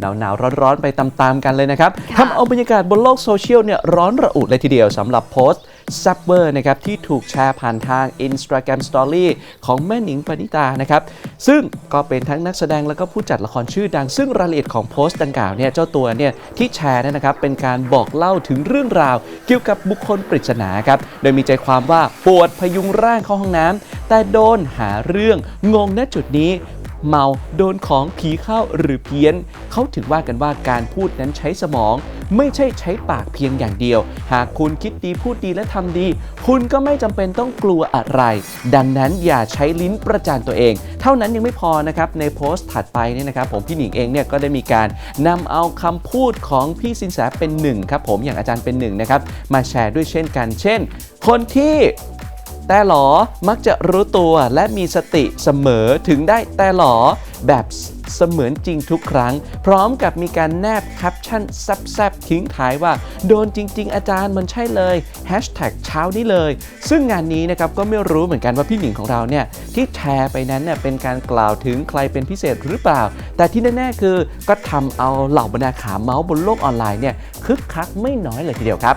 หนาวๆ ร้อนๆ ไปตามๆ กันเลยนะครับค่ะทำเอาบรรยากาศบนโลกโซเชียลเนี่ยร้อนระอุเลยทีเดียวสำหรับโพสต์ซับเบอร์นะครับที่ถูกแชร์ผ่านทาง Instagram Story ของแม่หนิงปณิตานะครับ ซึ่งก็เป็นทั้งนักแสดงแล้วก็ผู้จัดละครชื่อดัง ซึ่งรายละเอียดของโพสต์ดังกล่าวเนี่ยเจ้าตัวเนี่ยที่แชร์เนยนะครับเป็นการบอกเล่าถึงเรื่องราว เกี่ยวกับบุคคลปริศนาครับโดยมีใจความว่าปวดพยุงร่างเข้าห้องน้ำแต่โดนหาเรื่องงงณจุดนี้ เมาโดนของผีเข้าหรือเพี้ยน เขาถือว่ากันว่าการพูดนั้นใช้สมอง ไม่ใช่ใช้ปากเพียงอย่างเดียว หากคุณคิดดีพูดดีและทำดี คุณก็ไม่จำเป็นต้องกลัวอะไร ดังนั้นอย่าใช้ลิ้นประจานตัวเอง เท่านั้นยังไม่พอนะครับในโพสต์ถัดไปเนี่ยนะครับผมพี่หนิงเองเนี่ยก็ได้มีการนำเอาคำพูดของพี่สินแสเป็นหนึ่งครับผมอย่างอาจารย์เป็นหนึ่งนะครับมาแชร์ด้วยเช่นกัน เช่น คนที่ แต่หลอมักจะรู้ตัวและมีสติเสมอถึงได้แต่หลอแบบเสมือนจริงทุกครั้ง พร้อมกับมีการแนบแคปชั่นแซบๆทิ้งท้ายว่า โดนจริง ๆ อาจารย์มันใช่เลยแฮชแท็กเช้านี้เลย ซึ่งงานนี้นะครับก็ไม่รู้เหมือนกันว่าพี่หนิงของเราเนี่ยที่แชร์ไปนั้นเนี่ยเป็นการกล่าวถึงใครเป็นพิเศษหรือเปล่า แต่ที่แน่ๆคือก็ทำเอาเหล่าบรรดาขาเมาส์บนโลกออนไลน์เนี่ยคึกคักไม่น้อยเลยทีเดียวครับ